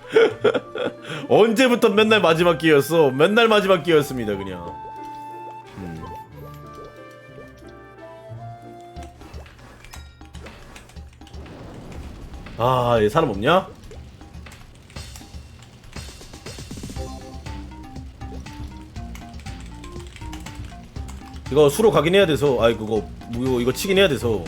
언제부터 맨날 마지막 기회였어? 맨날 마지막 기회였습니다, 그냥. 음. 아, 얘 사람 없냐? 이거 수로 가긴 해야 돼서, 아이 그거 이거 치긴 해야 돼서.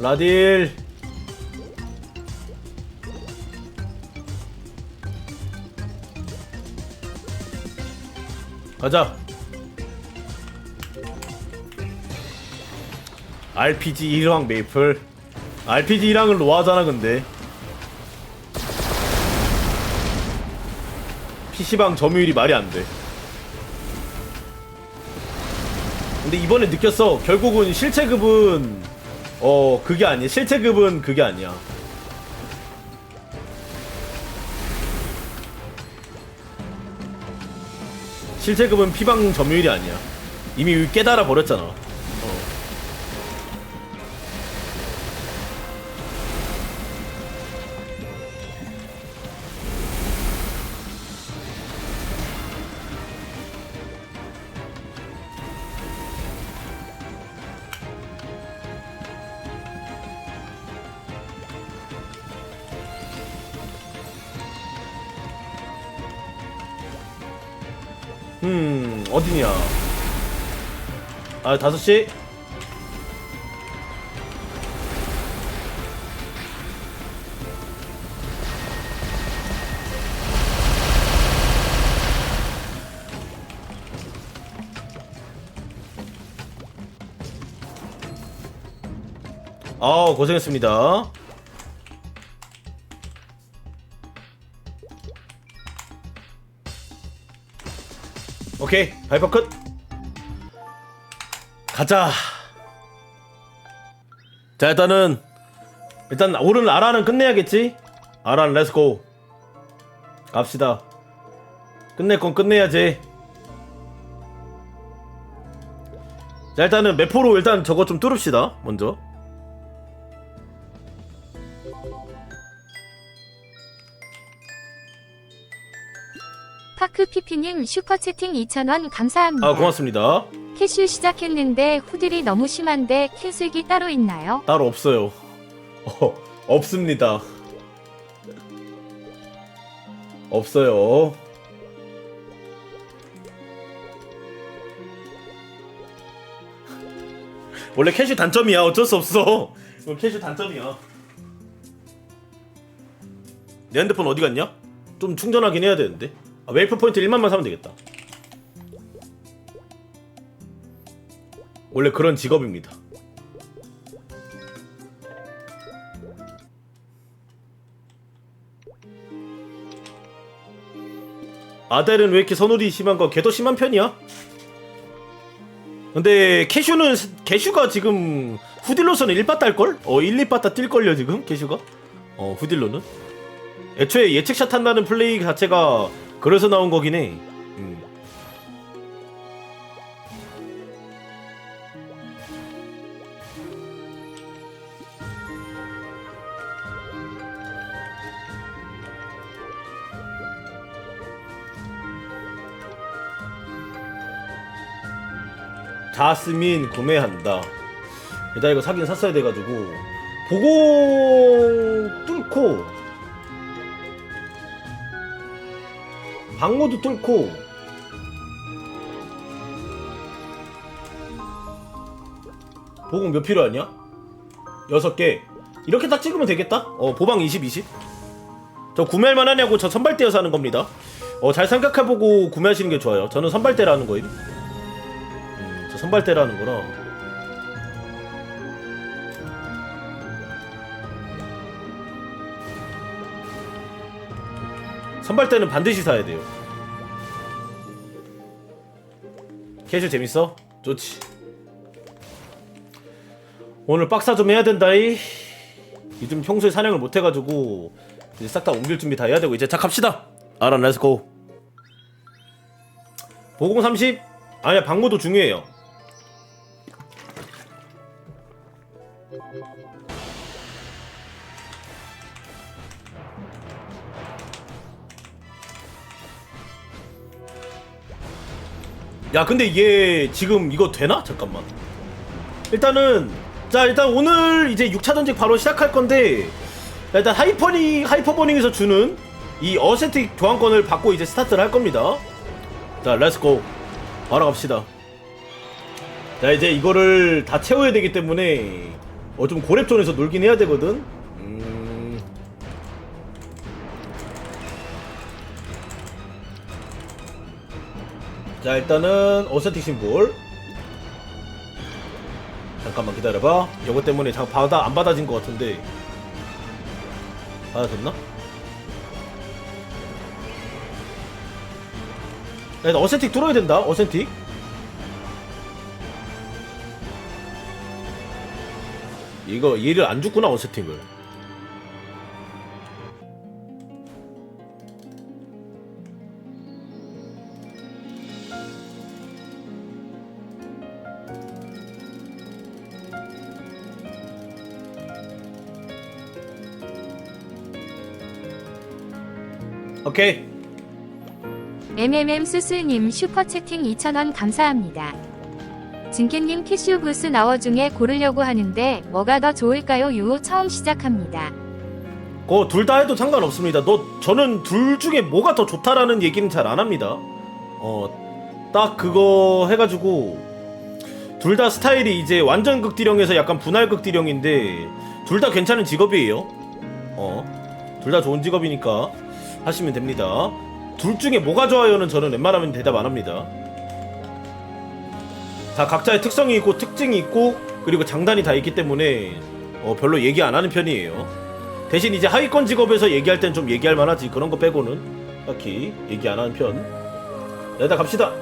라딜. 가자. RPG 1왕 메이플. RPG 1왕을 노하잖아 근데. PC방 점유율이 말이 안돼. 근데 이번에 느꼈어. 결국은 실체급은 어 그게 아니야. 실체급은 그게 아니야. 실체급은 피방 점유율이 아니야. 이미 깨달아 버렸잖아 음 어디냐? 아 다섯 시? 아 고생했습니다 오케이 발표 끝 가자. 자 일단은 일단 오늘 아라는 끝내야겠지? 아라 렛츠고 갑시다. 끝낼 건 끝내야지. 자 일단은 매포로 일단 저거 좀 뚫읍시다 먼저 파크 피피님 슈퍼채팅 2,000원 감사합니다. 아 고맙습니다. 캐슈 시작했는데 후딜이 너무 심한데 킬슬기 따로 있나요? 따로 없어요. 어, 없습니다. 없어요. 원래 캐시 단점이야. 어쩔 수 없어. 이거 캐시 단점이야. 내 핸드폰 어디 갔냐? 좀 충전하긴 해야 되는데 아, 웨이프 포인트 1만만 사면 되겠다 원래 그런 직업입니다 아델은 왜 이렇게 선울이 심한 거? 걔도 심한 편이야. 근데 캐슈는 캐슈가 지금 후딜로서는 1바 딸걸? 어 1, 2바타 뛸걸요 지금 캐슈가? 어 후딜로는? 애초에 예측샷 한다는 플레이 자체가 그래서 나온 거긴 해. 음. 자스민 구매한다. 일단 이거 사긴 샀어야 돼가지고 보고 뚫고 방모도 뚫고 보공 몇 필요하냐? 여섯 개 이렇게 딱 찍으면 되겠다? 어 보방 20, 20. 저 구매할 만하냐고 저 선발대여서 하는 겁니다. 어 잘 생각해보고 구매하시는 게 좋아요. 저는 선발대라는 거임. 음, 저 선발대라는 거라. 선발대는 반드시 사야 돼요. 캐슈 재밌어? 좋지. 오늘 빡사 좀 해야 된다이. 요즘 평소에 사냥을 못 해가지고 이제 싹 다 옮길 준비 다 해야 되고 이제 자 갑시다 알아 렛츠고 보공 30 아니야 방모도 중요해요 야 근데 얘 지금 이거 되나? 잠깐만. 일단은 자 일단 오늘 이제 6차 전직 바로 시작할 건데 자, 일단 하이퍼니 하이퍼버닝에서 주는 이 어세틱 교환권을 받고 이제 스타트를 할 겁니다. 자 렛츠고. 바로 갑시다. 자 이제 이거를 다 채워야 되기 때문에 어 좀 고렙존에서 놀긴 해야 되거든 자 일단은 어세틱 심볼. 잠깐만 기다려봐. 이거 때문에 자 받아 안 받아진 것 같은데. 받아졌나? 야, 나 어센틱 뚫어야 된다 어센틱. 이거 얘를 안 줬구나 어센틱을 오케이 MMM 수수님 슈퍼채팅 2,000원 감사합니다. 진캐님 캐슈 부스 나워 중에 고르려고 하는데 뭐가 더 좋을까요? 유 처음 시작합니다. 그거 둘다 해도 상관없습니다. 너 저는 둘 중에 뭐가 더 좋다라는 얘기는 잘 안 합니다. 어, 딱 그거 해가지고 둘 다 스타일이 이제 완전 극디령에서 약간 분할 극디령인데 둘 다 괜찮은 직업이에요. 어, 둘 다 좋은 직업이니까 하시면 됩니다. 둘 중에 뭐가 좋아요는 저는 웬만하면 대답 안 합니다. 다 각자의 특성이 있고 특징이 있고 그리고 장단이 다 있기 때문에 어, 별로 얘기 안 하는 편이에요. 대신 이제 하위권 직업에서 얘기할 땐 좀 얘기할 만하지 그런 거 빼고는 딱히 얘기 안 하는 편. 자, 일단 갑시다.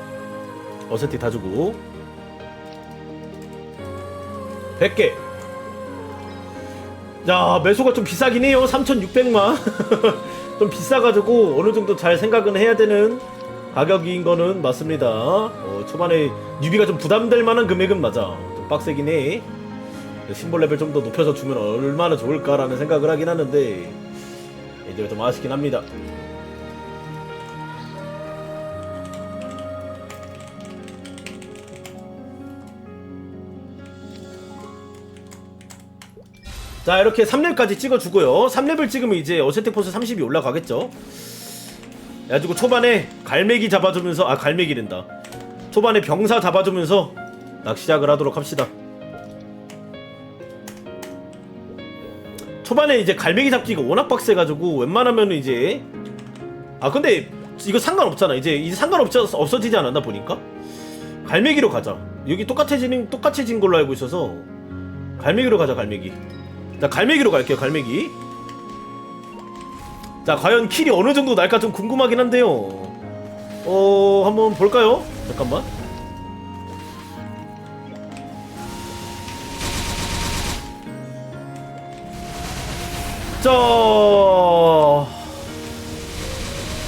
어세티 다 주고 100개. 야 매수가 좀 비싸긴 해요. 3,600만. 좀 비싸가지고 어느 정도 잘 생각은 해야 되는 가격인 거는 맞습니다. 어, 초반에 뉴비가 좀 부담될 만한 금액은 맞아. 좀 빡세긴 해. 심볼 레벨 좀 더 높여서 주면 얼마나 좋을까라는 생각을 하긴 하는데 이제 좀 아쉽긴 합니다. 자 이렇게 3렙까지 찍어주고요. 3렙을 찍으면 이제 어세텍 포스 30이 올라가겠죠? 그래가지고 초반에 갈매기 잡아주면서 아 갈매기랜다. 초반에 병사 잡아주면서 낚시 시작을 하도록 합시다. 초반에 이제 갈매기 잡기가 워낙 빡세가지고 웬만하면 이제 아 근데 이거 상관없잖아. 이제 이제 상관없 없어지지 않았나 보니까? 갈매기로 가자. 여기 똑같아지는 똑같아진 걸로 알고 있어서 갈매기로 가자 갈매기 자 갈매기로 갈게요 갈매기. 자 과연 킬이 어느 정도 날까 좀 궁금하긴 한데요. 어 한번 볼까요? 잠깐만. 자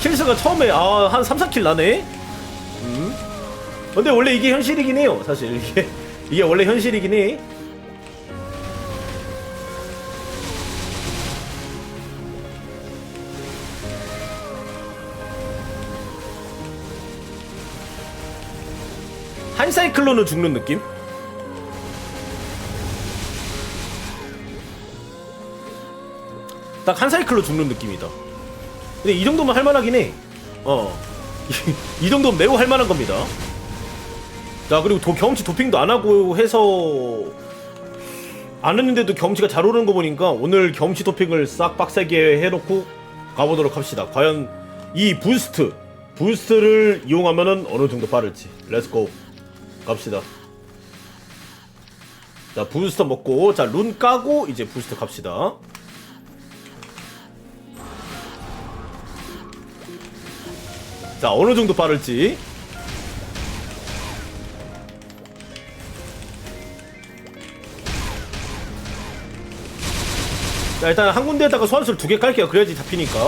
킬수가 처음에 아 한 3, 4킬 나네. 음. 근데 원래 이게 현실이긴 해요 사실. 이게 이게 원래 현실이긴 해 한 사이클로는 죽는 느낌? 딱 한 사이클로 죽는 느낌이다. 근데 이 정도면 할만하긴 해. 어. 이 정도면 매우 할만한 겁니다. 자, 그리고 도, 경험치 도핑도 안 하고 해서 안 했는데도 경험치가 잘 오르는 거 보니까 오늘 경험치 도핑을 싹 빡세게 해놓고 가보도록 합시다. 과연 이 부스트, 부스트를 이용하면은 어느 정도 빠를지. 렛츠고. 갑시다. 자, 부스터 먹고, 자, 룬 까고, 이제 부스터 갑시다. 자, 어느 정도 빠를지. 자 일단 한 군데에다가 소환수를 두 개 깔게요 그래야지 잡히니까